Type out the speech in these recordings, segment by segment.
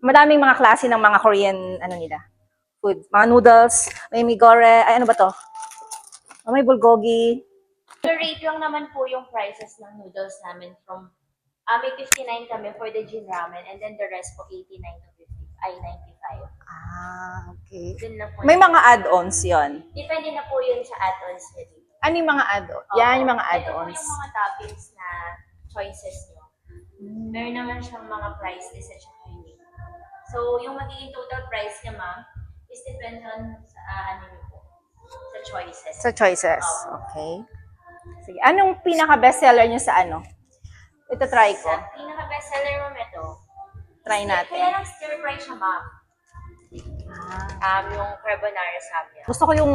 Madaming mga klase ng mga Korean, ano nila, food. Mga noodles, may migore, ay ano ba to? Oh, may bulgogi. The rate lang naman po yung prices ng noodles namin from ah may 59 kami for the gin ramen and then the rest po 89 to 50 ay 95. Ah, okay. Dun lang po. May mga add-ons yon. Depende na po yun sa add-ons niya dito. Ano yung mga add-ons? Yan yung mga add-ons. Ito po yung mga toppings na choices nyo. Meron naman siyang mga price list at saka hindi. So, yung magiging total price niya, ma'am, is depend on sa ah, ano niyo po, sa choices. Sa choices. Okay. Sige. Anong pinaka-bestseller nyo sa ano? Ito try ko. Sa pinaka-bestseller, ma'am, ito. Try Kaya natin. lang stir fry siya, ma'am. Um, yung carbonara samyang. Gusto ko yung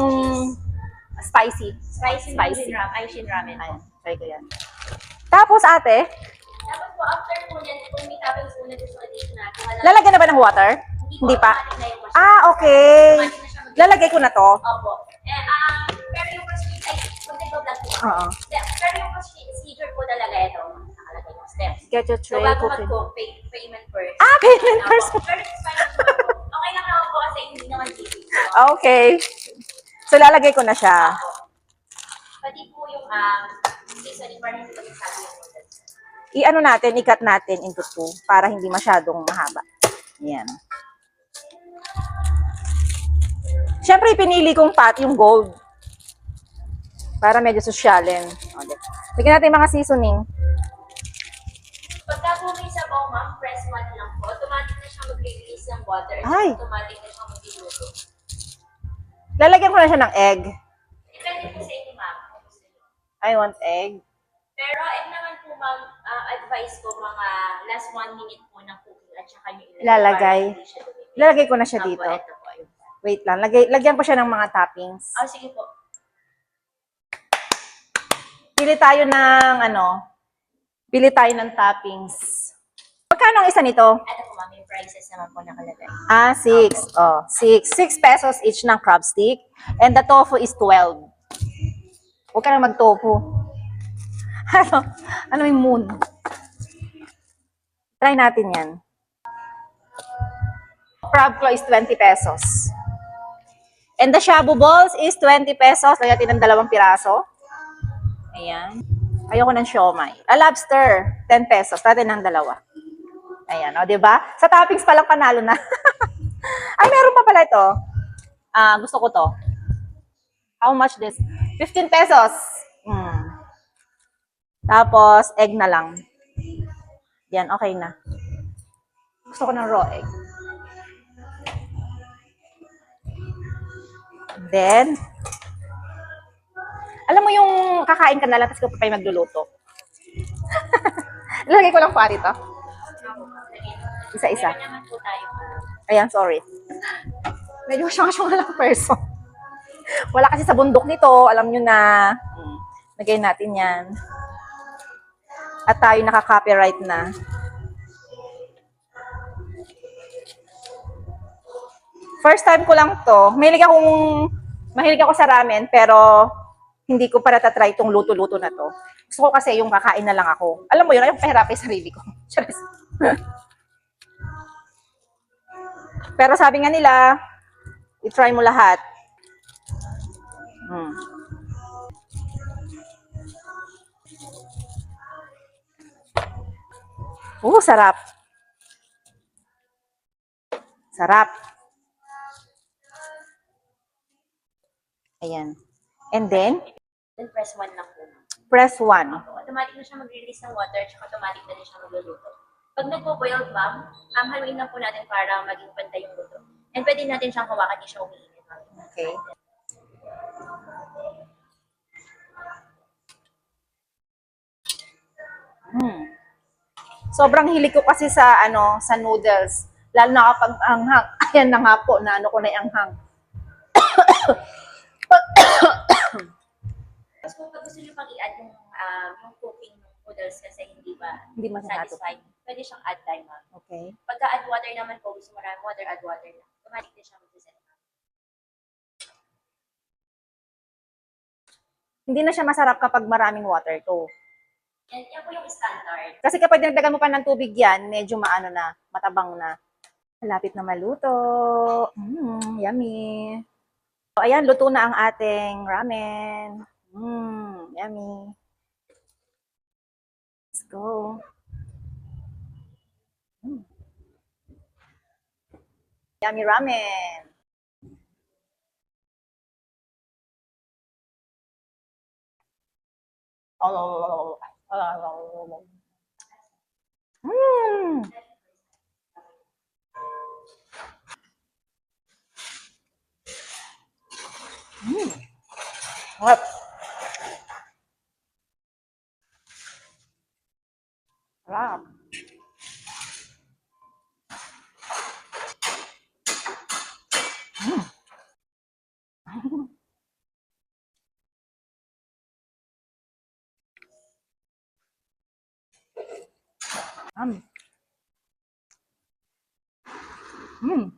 spicy. Spicy, Spicy. spicy. Ram, ay, shin ramen. Ayan. Try ko yan. Tapos ate, after po niyan, kung may toppings po na gusto dito natin, wala lalagyan na ba ng water? Hindi pa. automatic na yung wash. Ah, okay. Automatic na siya mag- Lalagay ko na to. Opo. Eh, um, pero yung procedure, ay, kung nag-vlog po. Oo. De- Pero yung procedure po talaga ito, nakalagay yung steps. Get your So, tray bago cooking. mag-cook, pay, payment first. Ah, payment Opo. first. Pero it's fine naman po. Okay lang naman po kasi hindi naman TV. Okay. So, lalagay ko na siya. Pati po yung, um, seasoning, parang hindi ko sabi yung noodles. I-ano natin, i-cut natin into two para hindi masyadong mahaba. Yan. Siyempre, pinili kong pot yung gold. Para medyo sosyalin. O, di- Lagyan natin mga seasoning. Pagka po may sabaw, ma'am, press 1 lang po. Automatic na siya mag-release ng water. Ay. automatic na siya mag-diluto. Lalagyan ko na siya ng egg. Depende po sa inyo, ma'am. I want egg. Pero, egg naman po, ma'am, ah, advice ko mga last 1 minute po ng cooking at saka nyo ilalagay. Lalagay. Lalagay ko na siya dito. ito po. ayun. Wait lang. Lagay, lagyan ko siya ng mga toppings. Ah, sige po. Pili tayo ng ano, pili tayo ng toppings. Magkano ang isa nito? Ito po, ma'am, yung prices naman po nakalagay. Ah, six. Oh, six. Six pesos each ng crab stick. And the tofu is 12. Huwag ka na mag-tofu. Ano? Ano yung moon? Try natin yan. Crab claw is 20 pesos. And the shabu balls is 20 pesos. Lagyan natin ng dalawang piraso. Ayan. Ayoko ng siomay. A lobster, 10 pesos. Natin ng dalawa. Ayan, o, di ba? Sa toppings pa lang panalo na. Ay, meron pa pala ito. Ah, gusto ko to. How much this? 15 pesos. Tapos, egg na lang. Yan, okay na. Gusto ko ng raw egg. Then, alam mo yung kakain ka na lang, tapos ka pa pa magluluto. Lagay ko lang pari to. Isa-isa. Ayan, sorry. Medyo siyang-siyang lang person. Wala kasi sa bundok nito, alam nyo na. Hmm. Lagay natin yan. At tayo naka-copyright na. First time ko lang to. Mahilig akong, mahilig ako sa ramen, pero hindi ko pa natatry itong luto-luto na to. Gusto ko kasi yung kakain na lang ako. Alam mo yun, ayaw pahirapin sa sarili ko. Pero sabi nga nila, i-try mo lahat. Hmm. Oh, sarap. Sarap. Ayan. And then, Then press 1 lang po. press 1. Opo, automatic na siya mag-release ng water at automatic na din siya magluluto. Pag nagpo-boil, ma'am, um, haluin lang po natin para maging pantay yung luto. And pwede natin siyang hawakan, hindi siya umiinit. Okay. Sobrang hilig ko kasi sa ano, sa noodles. Lalo na kapag anghang. Ayan na nga po, na ano ko na yung anghang. Tapos kung pag gusto niyo pang i-add yung, um, yung cooking ng noodles kasi hindi ba Hindi satisfied, pwede siyang add time, ma'am. Okay. Pagka add water naman po, gusto mo marami water, add water lang. Automatic din siya mag-reset. Hindi na siya masarap kapag maraming water to. Yan, yan po yung standard. Kasi kapag dinagdagan mo pa ng tubig yan, medyo maano na, matabang na. Malapit na maluto. Mm, yummy. So, ayan, luto na ang ating ramen. Mm, yummy. Let's go. Mm. Yummy ramen. Mm. Mm. Sarap. Sarap. Um. Mm.